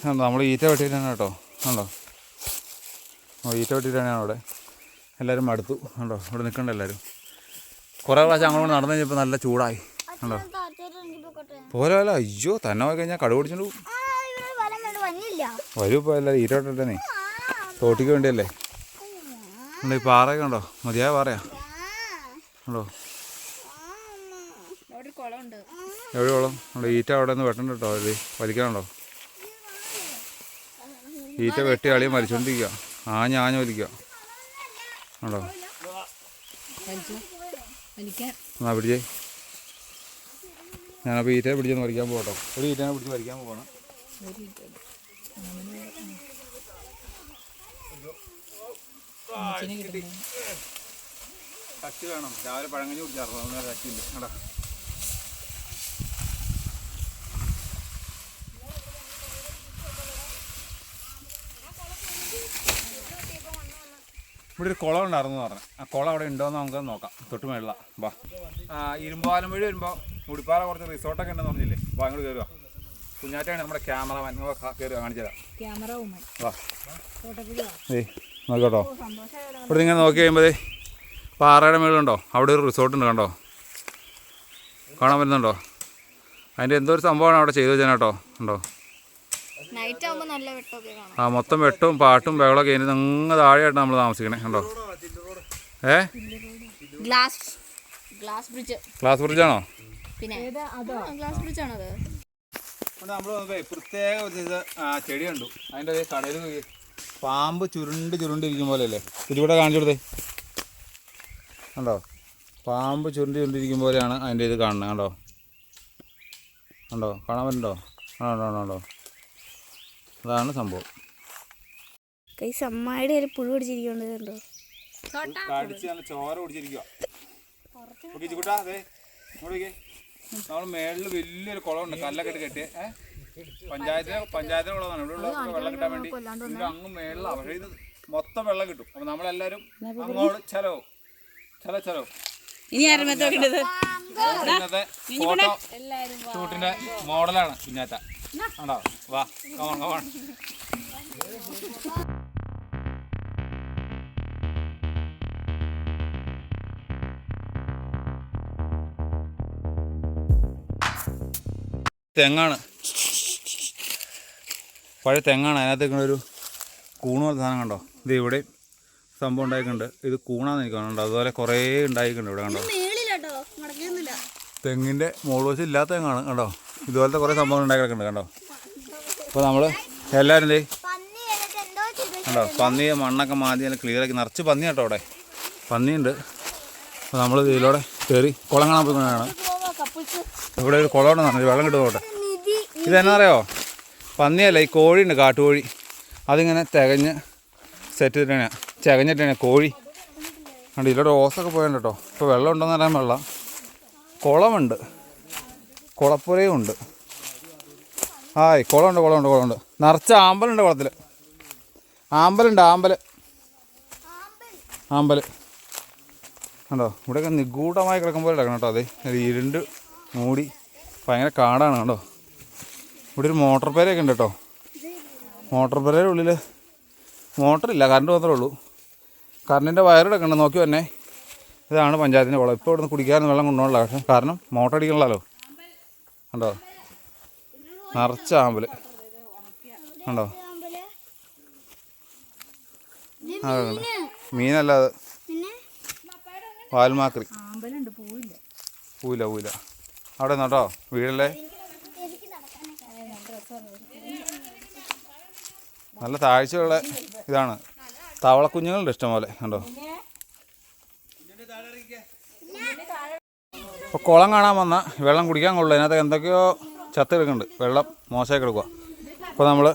കണ്ടോ നമ്മൾ ഈറ്റ വെട്ടിയിട്ടാണ് കേട്ടോ ഉണ്ടോ ഓ ഈറ്റ വെട്ടിയിട്ടാണ് അവിടെ. എല്ലാവരും മടുത്തു ഉണ്ടോ ഇവിടെ നിൽക്കണ്ട എല്ലാവരും കുറേ പ്രാവശ്യം അങ്ങോട്ട് നടന്നു കഴിഞ്ഞപ്പോൾ നല്ല ചൂടായി ഉണ്ടോ പോരല്ല അയ്യോ തന്നെ പോയി കഴിഞ്ഞാൽ കടു പിടിച്ചോണ്ട് വരും ഇപ്പോൾ എല്ലാവരും ഈറ്റ വെട്ടിട്ടേ തോട്ടിക്ക് വേണ്ടിയല്ലേ? ഉണ്ടോ ഈ പാറയൊക്കെ ഉണ്ടോ മതിയായ പാറയാ. ഉണ്ടോ. എവിടെ കുളം? ഉണ്ടോ ഈറ്റ അവിടെ നിന്ന് വെട്ടണ്ട കേട്ടോ വലിക്കാനുണ്ടോ ഈറ്റ വെട്ടി അളിയും മരിച്ചോണ്ടിരിക്കുക ആഞ്ഞ ആഞ്ഞ വലിക്കുക എന്നാ പിടിച്ചേ. ഞാനപ്പോൾ ഈറ്റയെ പിടിച്ചൊന്ന് വരയ്ക്കാൻ പോകട്ടോ. ഒരു ഈറ്റനെ പിടിച്ച് വരയ്ക്കാൻ പോകണം കച്ചി വേണം. രാവിലെ പഴങ്ങഞ്ഞി അതൊന്നും കച്ചിയില്ല. കണ്ടോ ഇവിടെ ഒരു കുളം ഉണ്ടായിരുന്നു പറഞ്ഞു. ആ കുളം അവിടെ ഉണ്ടോ എന്ന് നമുക്ക് നോക്കാം. തൊട്ട് മേളില. വാ. ഇരുമ്പാലം വഴി വരുമ്പോൾ മുടിപ്പാറ കുറച്ച് റിസോർട്ടൊക്കെ ഉണ്ടെന്ന് പറഞ്ഞില്ലേ? വാ അങ്ങോട്ട് കയറുക കുഞ്ഞാറ്റാണ് നമ്മുടെ ക്യാമറമാൻ. കയറുക കാണിച്ചു തരാം. വാ. ഏയ് നോക്കട്ടോ ഇവിടെ ഇങ്ങനെ നോക്കി കഴിയുമ്പോൾ പാറയുടെ മേളുണ്ടോ അവിടെ ഒരു റിസോർട്ട് ഉണ്ട് കണ്ടോ? കാണാൻ പറ്റുന്നുണ്ടോ? അതിന്റെ എന്തോ ഒരു സംഭവമാണ് അവിടെ ചെയ്തു വെച്ചാൽ കേട്ടോ. ഉണ്ടോ? നൈറ്റ് ആവുമ്പോൾ നല്ല വെട്ടമൊക്കെ കാണാം. ആ മൊത്തം വെട്ടവും പാട്ടും ബഹളമൊക്കെ ഇനി അങ്ങ് താഴെയായിട്ട് നമ്മൾ താമസിക്കണേ കണ്ടോ? ഏ? ഗ്ലാസ് ഗ്ലാസ് ബ്രിഡ്ജ് ഗ്ലാസ് ബ്രിഡ്ജാണോ പിന്നെ? ഗ്ലാസ് ബ്രിഡ്ജ് അത്? നമ്മൾ പ്രത്യേക ഒരു ചെടി കണ്ടു. അതിന്റെ കടയിൽ പാമ്പ് ചുരുണ്ട് ചുരുണ്ട് ഇരിക്കും പോലെ അല്ലേ ഇതിലൂടെ കാണിച്ചു കൊടുത്തേ. കണ്ടോ? പാമ്പ് ചുരുണ്ട് ചുരുണ്ടിരിക്കും പോലെയാണ് അതിന്റെ ഇത് കാണുന്നത് കണ്ടോ? കണ്ടോ? കാണാൻ പറ്റുന്നുണ്ടോ? ആണോ ഉണ്ടോ കണ്ടോ അതാണ് സംഭവം. കൈ സമ്മായുടെ ഒരു പുഴു പിടിച്ചിരിക്കുന്നുണ്ടോ കടിച്ച് നല്ല ചോര പിടിച്ചിരിക്കുക നമ്മൾ മേളിൽ വലിയൊരു കുളമുണ്ട് കല്ലൊക്കെ ഇട്ട് കെട്ടിയ പഞ്ചായത്തിലെ പഞ്ചായത്തിലെ കുളമാണ്. ഇവിടെ ഉള്ള വെള്ളം കിട്ടാൻ വേണ്ടി ഇതിന്റെ അങ്ങ് മേളിലാണ് പക്ഷേ ഇത് മൊത്തം വെള്ളം കിട്ടും. അപ്പൊ നമ്മളെല്ലാരും അങ്ങോട്ട് ചെലവും. ചില ചെലവും. ഇനി ആരും ഇന്നത്തെ ഫോട്ടോ ഷൂട്ടിന്റെ മോഡലാണ് കുഞ്ഞാറ്റ. ആണോ വാ കമോൺ കമോൺ തെങ്ങാണ്. പഴയ തെങ്ങാണ്. അതിനകത്ത് ഇങ്ങനെ ഒരു കൂണ് പോലെ സാധനം കണ്ടോ? ഇത് ഇവിടെ സംഭവം ഉണ്ടായിട്ടുണ്ട്. ഇത് കൂണാന്ന് എനിക്ക് കാണുന്നുണ്ട് അതുപോലെ കുറേ ഉണ്ടായിട്ടുണ്ട് ഇവിടെ കണ്ടോ? തെങ്ങിന്റെ മോൾവശം ഇല്ലാത്ത തെങ്ങാണ് കണ്ടോ? ഇതുപോലത്തെ കുറേ സംഭവങ്ങൾ ഉണ്ടായി കിടക്കുന്നുണ്ട് കണ്ടോ? അപ്പോൾ നമ്മൾ എല്ലാവരും എന്തോ കണ്ടോ? പന്നി മണ്ണൊക്കെ മാതി നല്ല ക്ലിയർ ആക്കി നിറച്ച് പന്നി കേട്ടോ അവിടെ. പന്നിയുണ്ട്. അപ്പോൾ നമ്മൾ ഇതിലൂടെ കയറി കുളം കാണാൻ പോയിക്കൊണ്ടാണ് ഇവിടെ ഒരു കുളം ഉണ്ടെന്നാണ് വെള്ളം കിട്ടുന്നോട്ടെ നിധി ഇതെന്നാ അറിയോ? പന്നിയല്ല ഈ കോഴിയുണ്ട് കാട്ടുകോഴി. അതിങ്ങനെ തികഞ്ഞ് സെറ്റ് ചെയ്തിട്ടാണ് ചകഞ്ഞിട്ടാണ് കോഴി. കണ്ടോ ഇതിലൂടെ ഓസൊക്കെ പോയുണ്ട് കേട്ടോ. ഇപ്പോൾ വെള്ളം ഉണ്ടോയെന്ന് അറിയാൻ വെള്ളം കുളമുണ്ട്. കുളപ്പുരയും ഉണ്ട് ആയ് കുളമുണ്ട് കുളമുണ്ട് കുളമുണ്ട്. നിറച്ച ആമ്പലുണ്ട് കുളത്തിൽ ആമ്പലുണ്ട് ആമ്പൽ ആമ്പൽ കണ്ടോ? ഇവിടെയൊക്കെ നിഗൂഢമായി കിടക്കും പോലെ കിടക്കണം കേട്ടോ അതെ. ഇരുണ്ട് മൂടി ഭയങ്കര കാടാണ് കണ്ടോ? ഇവിടെ ഒരു മോട്ടോർ പേരയൊക്കെ ഉണ്ട് കേട്ടോ. മോട്ടോർ പേരയുടെ ഉള്ളിൽ മോട്ടറില്ല കറണ്ട് മാത്രമേ ഉള്ളൂ. കറണ്ടിന്റെ വയറിടൊക്കെ ഉണ്ട് നോക്കി തന്നെ ഇതാണ് പഞ്ചായത്തിന്റെ വെള്ളം ഇപ്പോൾ ഇവിടുന്ന് കുടിക്കാനും വെള്ളം കൊണ്ടുപോകണില്ല പക്ഷേ കാരണം മോട്ടർ അടിക്കണല്ലോ കണ്ടോ? നിറച്ച ആമ്പൽ ഉണ്ടോ ആ മീനല്ലാതെ പാൽമാക്രി. പൂല പൂല അവിടെ നിന്നോട്ടോ വീടല്ലേ? നല്ല താഴ്ചയുള്ള ഇതാണ്. തവളക്കുഞ്ഞുങ്ങളുണ്ട് ഇഷ്ടംപോലെ കണ്ടോ? ഇപ്പോൾ കുളം കാണാൻ വന്ന വെള്ളം കുടിക്കാൻ കൊള്ളു. അതിനകത്ത് എന്തൊക്കെയോ ചത്ത് കിടക്കുന്നുണ്ട് വെള്ളം മോശമായി കിടക്കുക അപ്പോൾ നമ്മൾ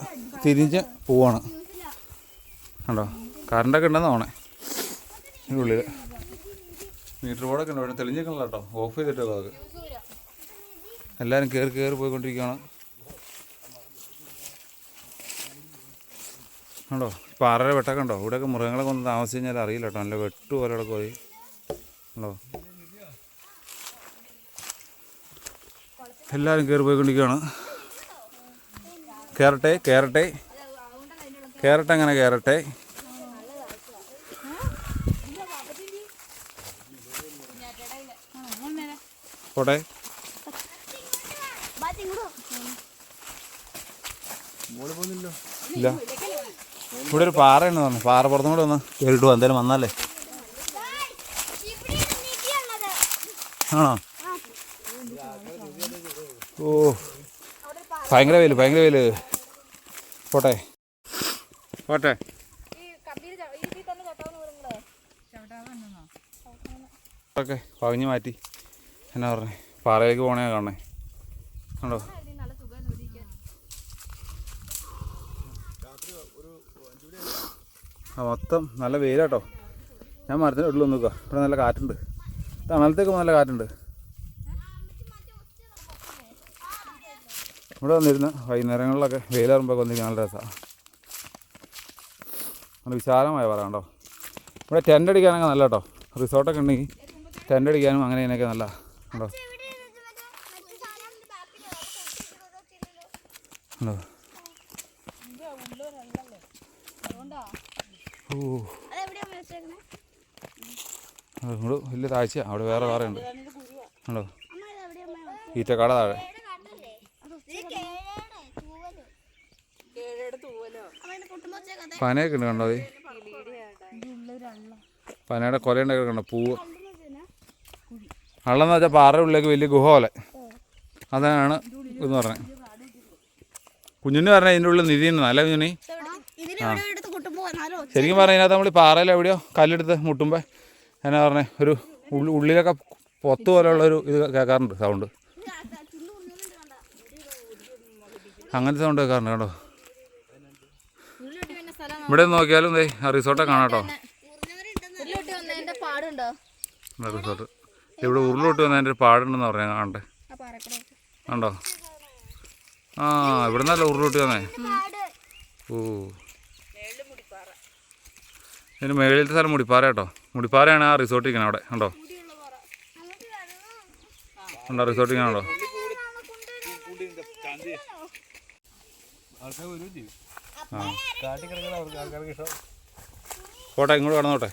തിരിഞ്ഞ് പോവാണ്. കണ്ടോ? കറണ്ടൊക്കെ ഉണ്ടെന്ന് തോന്നേ ഇതിന്റെ ഉള്ളിൽ മീറ്റർ ബോർഡൊക്കെ ഉണ്ട്. ഇവിടെ തെളിഞ്ഞിരിക്കണല്ലോ കേട്ടോ. ഓഫ് ചെയ്തിട്ടോ അത്. എല്ലാവരും കയറി കയറി പോയിക്കൊണ്ടിരിക്കുകയാണ് കണ്ടോ? പാറയുടെ വെട്ടൊക്കെ ഉണ്ടോ? ഇവിടെയൊക്കെ മൃഗങ്ങളൊക്കെ ഒന്ന് താമസിച്ച് കഴിഞ്ഞാൽ അറിയില്ല കേട്ടോ. നല്ല വെട്ട് പോലെ പോയി. എല്ലാവരും കയറി പോയിക്കൊണ്ടിരിക്കുകയാണ്. കയറട്ടെ കയറട്ടെ കയറട്ടെ അങ്ങനെ കയറട്ടെ പോട്ടെ. ഇല്ല. ഇവിടെ ഒരു പാറയാണ് പറഞ്ഞു പാറ പുറത്തും കൂടെ ഒന്ന് കയറിട്ട് പോവാം എന്തായാലും വന്നാലേ. ആണോ? ഓ. ഭയങ്കര വെയിൽ ഭയങ്കര വെയിൽ പോട്ടെ. പോട്ടെ. ഓക്കെ പകഞ്ഞ് മാറ്റി. എന്നാ പറഞ്ഞേ? പാറയിലേക്ക് പോണേ കാണണേ. കണ്ടോ? ആ മൊത്തം നല്ല വെയിലാട്ടോ. ഞാൻ മരത്തിന്റെ ഉള്ളിൽ നോക്കുക ഇവിടെ നല്ല കാറ്റുണ്ട്. തണലത്തേക്ക് നല്ല കാറ്റുണ്ട്. ഇവിടെ വന്നിരുന്ന് വൈകുന്നേരങ്ങളിലൊക്കെ വെയിലാറുമ്പോൾ വന്നിരിക്കാൻ നല്ല രസമാണ് നല്ല വിശാലമായ പറ കേട്ടോ ഇവിടെ ടെന്റ് അടിക്കാനൊക്കെ നല്ല കേട്ടോ റിസോർട്ടൊക്കെ ഉണ്ടെങ്കിൽ ടെന്റ് അടിക്കാനും അങ്ങനെ ഇതിനൊക്കെ നല്ല കേട്ടോ കണ്ടോ? ഓ. വലിയ താഴ്ചയാണ് അവിടെ വേറെ വേറെ ഉണ്ട് വെച്ചേ? ഈറ്റക്കാട താഴെ. പനയൊക്കെ ഉണ്ട് കണ്ടോ പനയുടെ കൊലയുണ്ടൊക്കെ കണ്ടോ? പൂവ്. അള്ളെന്ന് വെച്ചാൽ പാറ ഉള്ളിലേക്ക് വലിയ ഗുഹ പോലെ. അതാണ് എന്ന് പറഞ്ഞത് കുഞ്ഞുണ്ണി പറഞ്ഞ ഇതിന്റെ ഉള്ളിൽ ഉണ്ട് നല്ല കുഞ്ഞുണ്ണി? ആ. ശരിക്കും പറഞ്ഞാൽ ഇതിനകത്ത് നമ്മൾ പാറയിൽ എവിടെയോ കല്ലെടുത്ത് മുട്ടുമ്പോൾ എന്നാ പറഞ്ഞേ ഒരു ഉള്ളി ഉള്ളിലൊക്കെ പൊത്ത് പോലെയുള്ള ഒരു ഇത് കേൾക്കാറുണ്ട് സൗണ്ട് അങ്ങനത്തെ സൗണ്ട് കേൾക്കാറുണ്ട് കേട്ടോ ഇവിടെ നോക്കിയാലും ദേ ആ റിസോർട്ടൊക്കെ കാണാം കേട്ടോ ഉരുളോട്ടി വന്നതിന്റെ പാടുണ്ടോ? റിസോർട്ട്. ഇവിടെ ഉരുളോട്ട് വന്നതിന്റെ ഒരു പാടുണ്ടെന്ന് പറയാം കാണട്ടെ ആ പാറക്കട. കണ്ടോ? ആ ഇവിടെ നല്ല ഉരുളോട്ട് വന്നേ? ഓ. ഇതിന് മേളിലത്തെ സ്ഥലം മുടിപ്പാറ കേട്ടോ. മുടിപ്പാറയാണ് ആ റിസോർട്ട് ഇരിക്കുന്നത് അവിടെ കണ്ടോ? കണ്ടോ റിസോർട്ട് ഇരിക്കണോ ആ. പോട്ടെ ഇങ്ങോട്ട് കടന്നോട്ടെ.